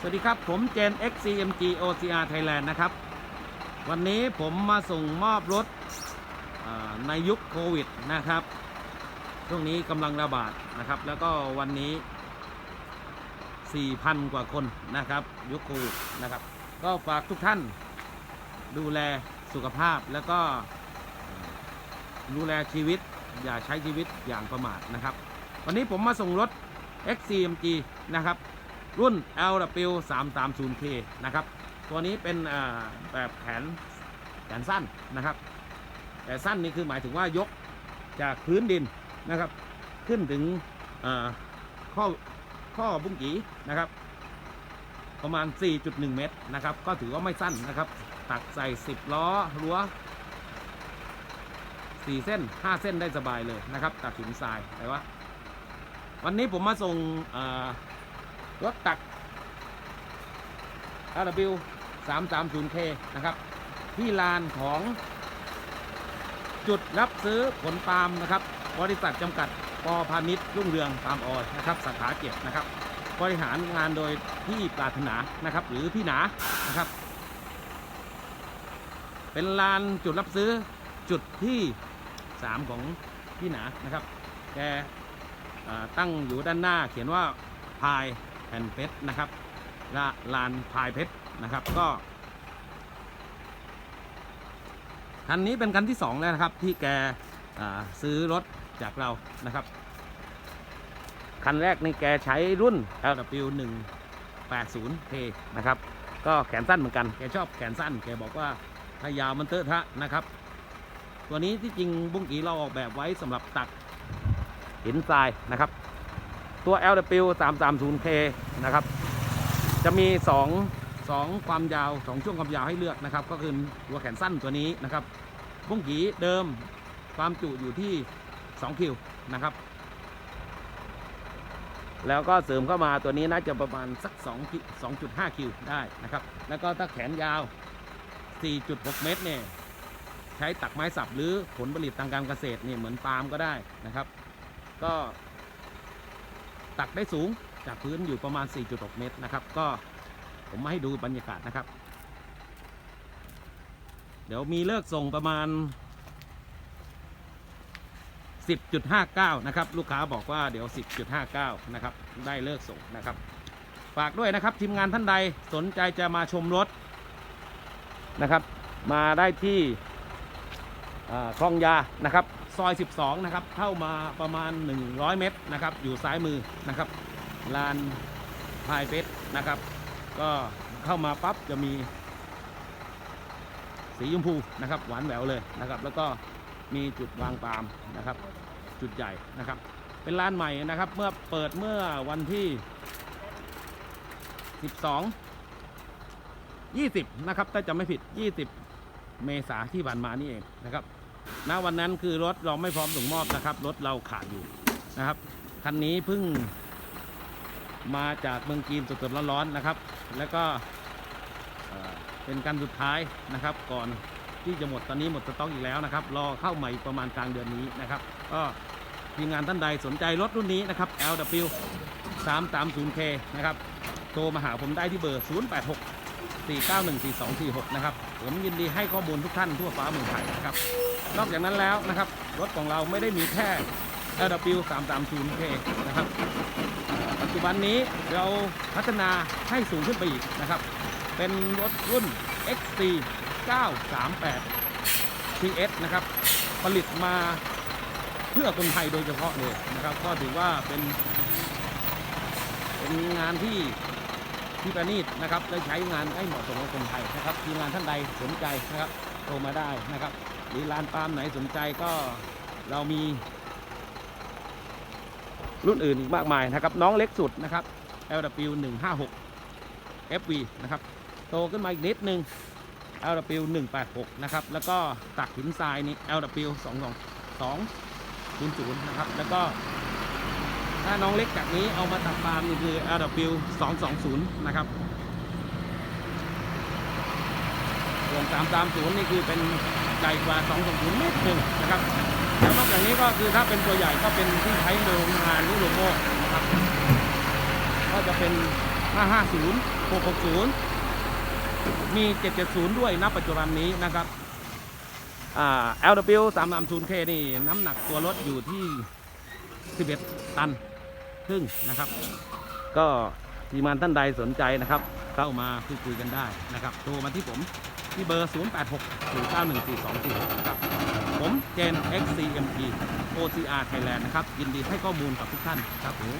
สวัสดีครับ ผมเจน XCMG OCR Thailand นะครับ วันนี้ผมมาส่งมอบรถในยุคโควิดนะครับ ช่วงนี้กำลังระบาดนะครับ แล้วก็วันนี้ 4,000 กว่าคนนะครับ ยุคโควิดนะครับ ก็ฝากทุกท่านดูแลสุขภาพแล้วก็ดูแลชีวิตอย่าใช้ชีวิตอย่างประมาทนะครับ วันนี้ผมมาส่งรถ XCMG นะครับ รุ่น LW 3 3 0 K นะครับ ตัวนี้เป็นแบบแขนแขนสั้นนะครับ แต่สั้นนี่คือหมายถึงว่ายกจากพื้นดินนะครับ ขึ้นถึงข้อข้อบุ้งกีนะครับ ประมาณ 4.1 เมตรนะครับ ก็ถือว่าไม่สั้นนะครับ ตักใส่ 10 ล้อรั้ว4เส้น 5 เส้นได้สบายเลยนะครับตัดหินทรายแต่ว่า วันนี้ผมมาส่งอ รถตัก RW 330K นะครับ ที่ลานของจุดรับซื้อผลปาล์มนะครับ บริษัทจำกัดปอพาณิชย์รุ่งเรืองปาล์มออยนะครับสาขาเจ็ดนะครับ บริหารงานโดยพี่ปราถนานะครับ หรือพี่หนานะครับ เป็นลานจุดรับซื้อจุดที่3ของพี่หนานะครับ แกตั้งอยู่ด้านหน้าเขียนว่าพาย แผ่นเพชรนะครับละลานพายเพชรนะครับก็คันนี้เป็นคันที่ 2 แล้วนะครับที่แกซื้อรถจากเรานะครับ คันแรกนี่แกใช้รุ่น LW 1 80K นะครับ ก็แขนสั้นเหมือนกัน แกชอบแขนสั้น แกบอกว่าถ้ายาวมันเตอะทะนะครับ ตัวนี้ที่จริงบุ้งกีเราออกแบบไว้สำหรับตักหินทรายนะครับ ตัว LW 330K นะครับ จะมี 2 2 ความยาว 2 ช่วงความยาวให้เลือกนะครับ ก็คือหัวแขนสั้นตัวนี้นะครับบุ้งกีเดิมความจุอยู่ที่ 2 คิวนะครับ แล้วก็เสริมเข้ามาตัวนี้น่าจะประมาณสัก2 2.5 คิวได้นะครับ แล้วก็ถ้าแขนยาว 4.6 เมตรเนี่ยใช้ตักไม้สับหรือผลผลิตทางการเกษตรเนี่ยเหมือนปาล์มก็ได้นะครับ ก็ ตักได้สูงจากพื้นอยู่ประมาณ 4.6 เมตรนะครับ ก็ผมมาให้ดูบรรยากาศนะครับ เดี๋ยวมีเลิกส่งประมาณ 10.59 นะครับ ลูกค้าบอกว่าเดี๋ยว 10.59 นะครับ ได้เลิกส่งนะครับ ฝากด้วยนะครับทีมงานท่านใดสนใจจะมาชมรถนะครับ มาได้ที่คลองยานะครับ ซอย 12 นะครับ เข้ามาประมาณ 100 เมตรนะครับ อยู่ซ้ายมือนะครับลานพายเพชรนะครับ ก็เข้ามาปั๊บจะมี สีชมพูนะครับ หวานแหววเลยนะครับ แล้วก็มีจุดวางปาล์มนะครับ จุดใหญ่นะครับ เป็นลานใหม่นะครับ เมื่อเปิดเมื่อวันที่ 12 20 นะครับ ถ้าจะไม่ผิด 20 เมษาที่ผ่านมานี่เองนะครับ ณวันนั้นคือรถเราไม่พร้อมส่งมอบนะครับ รถเราขาดอยู่นะครับ คันนี้เพิ่งมาจากเมืองจีนสดๆร้อนๆนะครับ แล้วก็เป็นการสุดท้ายนะครับ ก่อนที่จะหมดตอนนี้หมดสต็อกอีกแล้วนะครับ รอเข้าใหม่ประมาณกลางเดือนนี้นะครับ ก็ทีมงานท่านใดสนใจรถรุ่นนี้นะครับ LW 330K นะครับ โทรมาหาผมได้ที่เบอร์ 086 491 4246 นะครับ ผมยินดีให้ข้อมูลทุกท่านทั่วฟ้าเมืองไทยนะครับ นอกจากนั้นแล้วนะครับ รถของเราไม่ได้มีแค่ LW 330K นะครับ ปัจจุบันนี้เราพัฒนาให้สูงขึ้นไปอีกนะครับ เป็นรถรุ่น XC 938 TS นะครับ ผลิตมาเพื่อคนไทยโดยเฉพาะเลยนะครับ ก็ถือว่าเป็นเป็นงานที่ที่ประณีตนะครับได้ใช้งานให้เหมาะสมกับคนไทยนะครับ ทีมงานท่านใดสนใจนะครับโทรมาได้นะครับ หรือร้านปาล์มไหนสนใจก็เรามี รุ่นอื่นอีกมากมายนะครับ น้องเล็กสุดนะครับ LW 156 FV นะครับ โตขึ้นมาอีกนิดนึง LW 186 นะครับ แล้วก็ตักหินทรายนี่ LW 222 00 นะครับ แล้วก็ถ้าน้องเล็กจากนี้เอามาตักปาล์มนี่คือ LW 220 นะครับส่วน330 นี่คือเป็น ใหญ่กว่า 220นิดหนึงนะครับแล้วนอกจากนี้ก็คือถ้าเป็นตัวใหญ่ก็เป็นที่ใช้โรงงานหรือโรงโม่นะครับก็จะเป็น 550 660 มี 770 ด้วยณปัจจุบันนี้นะครับอ่า LW 330K นี่น้ำหนักตัวรถอยู่ที่ 11 ตันครึ่งนะครับ ก็ทีมงานท่านใดสนใจนะครับ เข้ามาพูดคุยกันได้นะครับ โทรมาที่ผม ที่เบอร์ 086 091 4246ครับ ผมเจน XCMP OCR Thailand นะครับ ยินดีให้ข้อมูลกับทุกท่านครับผม